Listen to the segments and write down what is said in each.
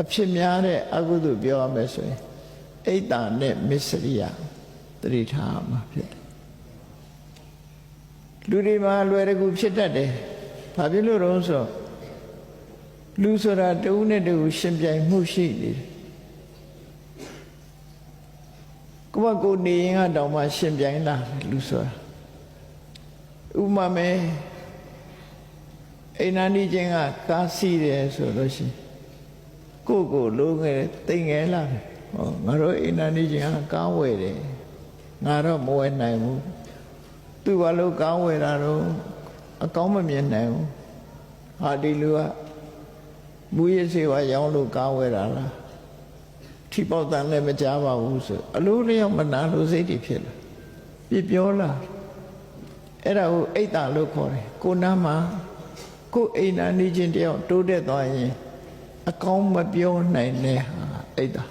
အဖြစ်များတဲ့အကုသိုလ်ပြောရမယ်ဆိုရင်အိတ်တာနဲ့မစ္စရိယတတိထားမှာဖြစ်တယ်လူတွေမှာလွယ်တကူဖြစ်တတ်တယ်ဘာဖြစ်လို့လဲဆိုတော့လူဆိုတာတဦးနဲ့တဦးရှင်ပြိုင်မှုရှိနေတယ်ကိုယ့်ဘကိုယ်နေရင်ကတောင်မှရှင်ပြိုင်လာတယ်လူဆိုတာဥပမာမဲအိမ်နာနေချင်းကကားစီးတယ်ဆိုလို့ရှိရင် ကိုယ့်ကိုယ်လုံးငယ်တိမ်ငယ်လာတယ်ဟောငါတို့အိမ်နာနေချင်းကကားဝယ်တယ်ငါတော့မဝယ်နိုင်ဘူးသူဘာလို့ကားဝယ်တာတော့အကောင်းမမြင်နိုင်ဘူးဟာဒီလူကမူရစေဝါရောင်းလို့ကားဝယ်တာလားထိပေါက်တန်လည်းမကြားပါဘူးဆိုအလိုလျောက်မနာလို့စိတ်တွေဖြစ်လာပြပြောလာအဲ့ဒါကိုအိတ်တာလို့ခေါ်တယ်ကိုနာမှာကိုအိမ်နာနေချင်းတယောက်တိုးတက်သွားရင် အကောင်းမပြောနိုင်တဲ့ဟာအိတ်တာ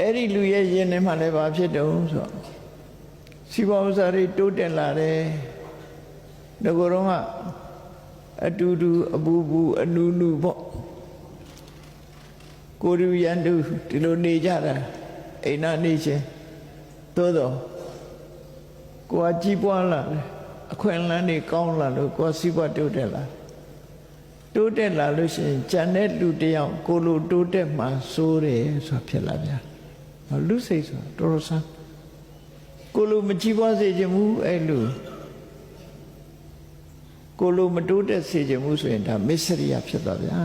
အဲ့ဒီလူရဲ့ရင်ထဲမှာလည်းဘာဖြစ်တုံးဆိုတော့စီးပွားဥစ္စာတွေတိုးတက်လာတယ်ငကိုယ်တော့ကအတူတူအပူပူအနူနူပေါ့ကိုရူရန်တူဒီလိုနေကြတာအိမ်နာနေချင်းသို့တော့ကိုကကြီးပွားလာတယ်အခွင့်အလမ်းတွေကောင်းလာလို့ကိုကစီးပွားတိုးတက်လာတိုး တက်လာလို့ရှိရင်ကြံတဲ့လူတယောက်ကိုလိုတိုးတက်မှစိုးတယ်ဆိုတာဖြစ်လာဗျာလူစိတ်ဆိုတာတော်တော်ဆန်းကိုလိုမကြီးပွားစေခြင်းမူအဲ့လူကိုလိုမတိုးတက်စေခြင်းမူဆိုရင်ဒါမစ္စရိယဖြစ်သွားဗျာ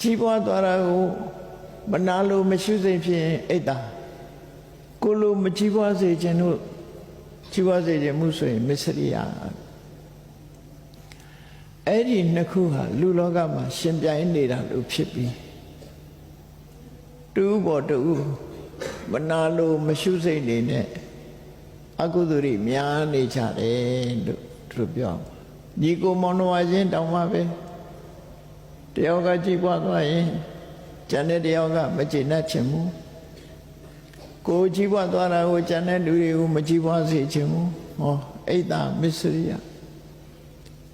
ကြီးပွားသွားတာကိုမနာလိုမရှိစိတ်ဖြစ်ရင်အိတ်တာကိုလိုမကြီးပွားစေခြင်းတို့ကြီးပွားစေခြင်းမှုဆိုရင်မစ္စရိယ အဲ့ဒီနှစ်ခုဟာလူလောကမှာရှင်ပြိုင်နေတာလို့ဖြစ်ပြီးတူပေါ်တူမနာလိုမရှိစိတ်နေနဲ့အကုသိုလ်တွေများနေကြတယ်လို့သူတို့ပြောညီကိုမောင်နှမချင်းတောင်းပါပဲတယောက်ကကြည်ပွားသွားရင်ကျန်တဲ့တယောက်ကမကျေနပ်ချင်ဘူးကိုကြည်ပွားသွားတာကိုကျန်တဲ့လူတွေကိုမကြည်ပွားစေချင်ဘူးဟောအိတ်တာမစ္စရိယ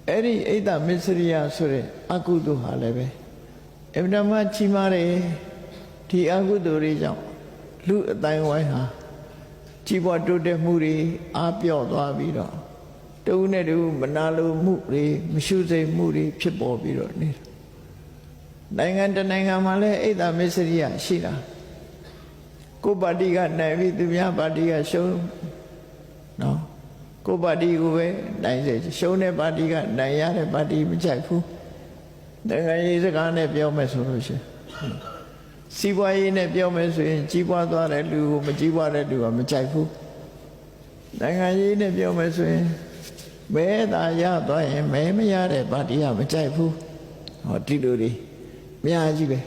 အဲ့ဒီအိတ်တာမစ္စရိယဆိုတဲ့အကုသိုလ်ဟာလည်းပဲအမှန်တမ်းကြီးမားတယ်ဒီအကုသိုလ်တွေကြောင့်လူအတိုင်းဝိုင်းဟာကြီးပွားတိုးတက်မှုတွေအားပြော့သွားပြီးတော့တဦးနဲ့တဦးမနာလိုမှုတွေမရှုစိတ်မှုတွေဖြစ်ပေါ်ပြီးတော့နေတာနိုင်ငံတနိုင်ငံမှာလည်းအိတ်တာမစ္စရိယရှိတာကိုပါတီကနိုင်ပြီးသူများပါတီကရှုံးနော် ကိုပါတီကိုပဲနိုင်စေရှုံးတဲ့ပါတီကနိုင်ရတဲ့ပါတီမကြိုက်ဘူးနိုင်ငံရေးစကားနဲ့ပြောမယ်ဆိုလို့ရှိရင်စီးပွားရေးနဲ့ပြောမယ်ဆိုရင်ကြီးပွားသွားတဲ့လူကိုမကြီးပွားတဲ့လူကမကြိုက်ဘူးနိုင်ငံရေးနဲ့ပြောမယ်ဆိုရင်မဲသာရသွားရင်မဲမရတဲ့ပါတီကမကြိုက်ဘူးဟောဒီလိုတွေအများကြီးပဲ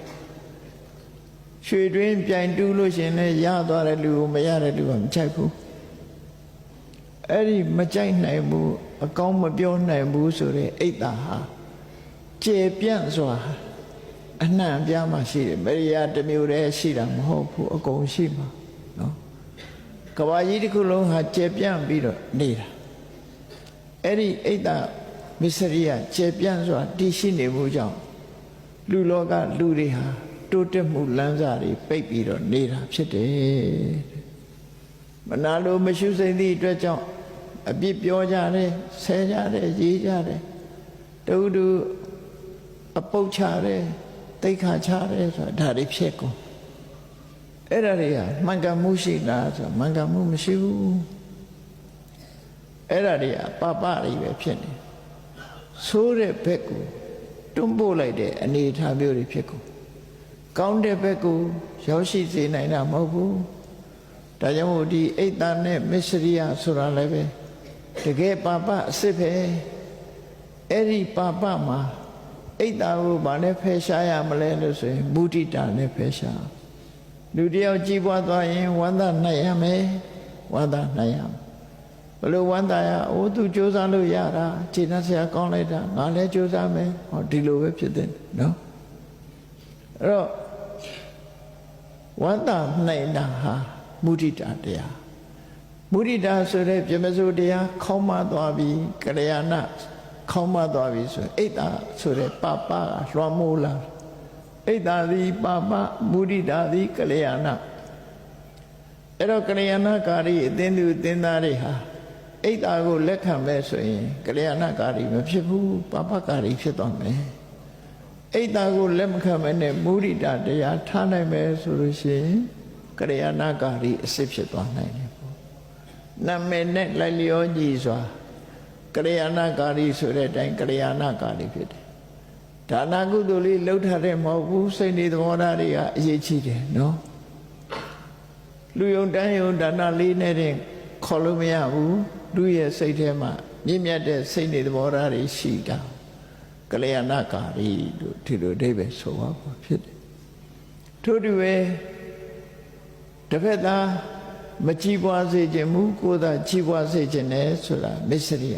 ရွှေတွင်းပြိုင်တူးလို့ရှင်လည်းရသွားတဲ့လူကိုမရတဲ့လူကမကြိုက်ဘူး အဲ့ဒီမကြိုက်နိုင်ဘူးအကောင်းမပြောနိုင်ဘူးဆိုတဲ့အိတ်တာဟာကျေပြန့်စွာအနှံ့ပြားမှရှိတယ်မရိယာတစ်မျိုးတည်းရှိတာမဟုတ်ဘူးအကုန်ရှိမှာနော်ကဘာကြီးတစ်ခုလုံးဟာကျေပြန့်ပြီးတော့နေတာအဲ့ဒီအိတ်တာမစ္စရိယကျေပြန့်စွာတည်ရှိနေမှုကြောင့်လူလောကလူတွေဟာတိုးတက်မှုလမ်းစာတွေပိတ်ပြီးတော့နေတာဖြစ်တယ်မနာလိုမရှိစိမ့်သည့်အတွက်ကြောင့် အပြစ်ပြောကြတယ်ဆဲကြတယ်ရေးကြတယ်တူတူအပုတ်ချတယ်တိတ်ခါချတယ်ဆိုတာဒါတွေဖြစ်ကုန်အဲ့ဒါတွေကမှန်ကန်မှုရှိလားဆိုမှန်ကန်မှုမရှိဘူးအဲ့ဒါတွေကပပတွေပဲဖြစ်နေဆိုးတဲ့ဘက်ကိုတွန်းပို့လိုက်တဲ့အနေအထားမျိုးတွေဖြစ်ကုန်ကောင်းတဲ့ဘက်ကိုရောက်ရှိစေနိုင်တာမဟုတ်ဘူးဒါကြောင့်မို့ဒီအိတ်တန်နဲ့မစ္စရိယဆိုတာလည်းပဲ တကယ်ပါပအစ်စ်ပဲအဲ့ဒီပါပမှာအိတ်တာကိုဘာနဲ့ဖယ်ရှားရမလဲလို့ဆိုရင်မုဒိတာနဲ့ဖယ်ရှားလူတယောက်ကြည်ပွားသွားရင်ဝမ်းသာနိုင်ရမယ်ဝမ်းသာနိုင်ရမယ်ဘလို့ဝမ်းသာရအိုးသူစ조사လို့ရတာခြေနှက်ဆရာကောင်းလိုက်တာငါလည်းစ조사မယ်ဟောဒီလိုပဲဖြစ်တဲ့နော်အဲ့တော့ဝန္တာနိုင်တာဟာမုဒိတာတရား မုဒိတာဆိုတဲ့ပြမစိုးတရားခေါင်းမသွားပြီးကလျာဏခေါင်းမသွားပြီဆိုရင်အိတ်တာဆိုတဲ့ပပကလွှမ်းမိုးလာအိတ်တာသည်ပပမုဒိတာသည်ကလျာဏအဲ့တော့ကလျာဏကာရီအသင်းသူအသင်းသားတွေဟာအိတ်တာကိုလက်ခံမဲ့ဆိုရင်ကလျာဏကာရီမဖြစ်ဘူးပပကာရီဖြစ်သွားမယ်အိတ်တာကိုလက်မခံမဲ့နဲ့မုဒိတာတရားထားနိုင်မယ်ဆိုလို့ရှိရင်ကလျာဏကာရီအစစ်ဖြစ်သွားနိုင်တယ်ပေါ့ နာမည်နဲ့လိုက်လျောညီစွာကလျာဏကာရီဆိုတဲ့အတိုင်းကလျာဏကာရီဖြစ်တယ်ဒါနာကုသိုလ်လေးလှုပ်ထားတဲ့မဟုတ်ဘူးစိတ်နေသဘောထားတွေကအရေးကြီးတယ်နော်လူယုံတန်းယုံဒါနလေးနဲ့တင်ခေါ်လို့မရဘူးလူရဲ့စိတ်ထဲမှာမြင့်မြတ်တဲ့စိတ်နေသဘောထားတွေရှိတာကလျာဏကာရီလို့ဒီလိုအဓိပ္ပာယ်ဆိုပါမှာဖြစ်တယ်ထို့တူပဲတစ်ဖက်သား မကြည်ပွားစေခြင်းမူကိုယ်သာကြည်ပွားစေခြင်းနဲ့ဆိုတာမစ္စရိယ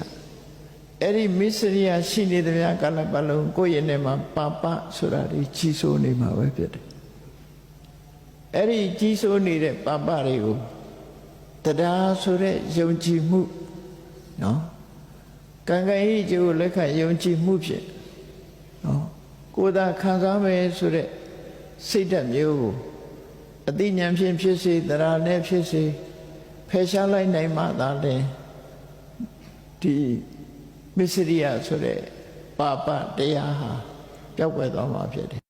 အဲ့ဒီမစ္စရိယရှိနေသမျှကာလပတ်လုံးကိုယ့်ရဲ့နဲ့မှာပါပဆိုတာဒီကြီးစိုးနေမှာပဲဖြစ်တယ်အဲ့ဒီကြီးစိုးနေတဲ့ပါပတွေကိုတရားဆိုတဲ့ယုံကြည်မှုနော်ကံကံဤကျိုးလက်ခံယုံကြည်မှုဖြင့်နော်ကိုယ်သာခံစားမယ်ဆိုတဲ့စိတ်ဓာတ်မျိုးကို အသိဉာဏ်ဖြင့်ဖြစ်စေတရားနဲ့ဖြစ်စေဖယ်ရှားလိုက်နိုင်မှသာလေဒီမစ္စရိယဆိုတဲ့ပါပတရားဟာပျောက်ကွယ်သွားမှာဖြစ်တယ်